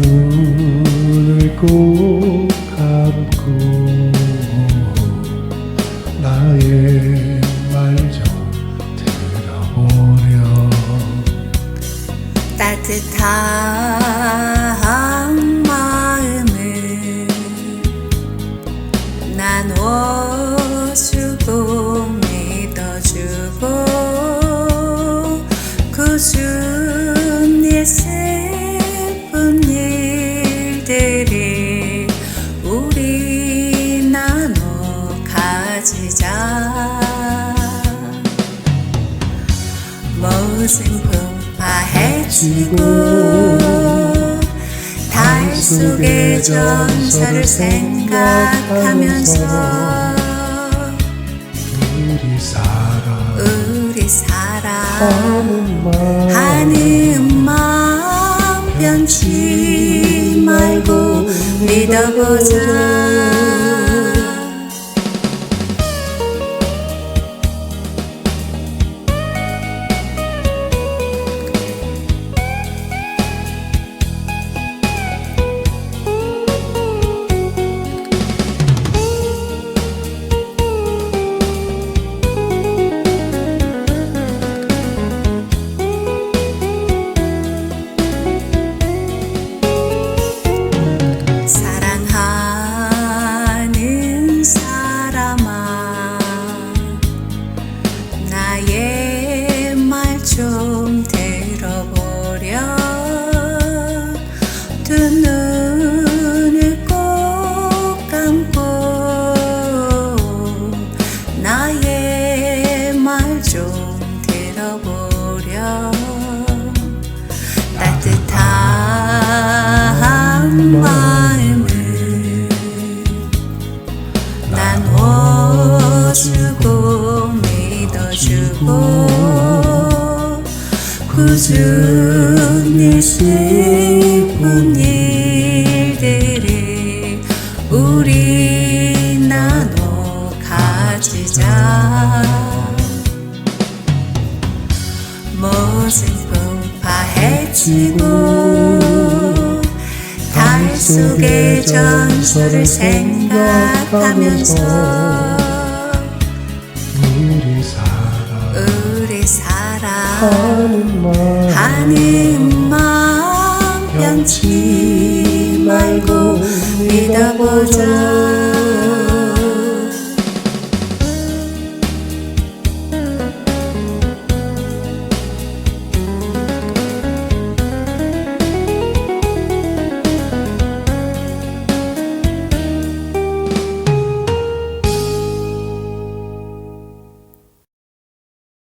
눈을 꼭 감고 나의 말 좀 들어보렴. 따뜻한 지자. 모든 풍파해치고 달 속의 전설을 생각하면서 우리 살아 우리 말 하는 마음 변치 말고 믿어보자 들어보렴 두 눈을 꼭 감고 나의 말 좀 들어보렴 따뜻한 마음을 나눠주고 믿어주고 꾸준히 슬픈 일들이 우리 나눠 가지자. 모든 풍파해치고 달 속의 전설을 생각하면서 하는 마음. 변치 말고 믿어보자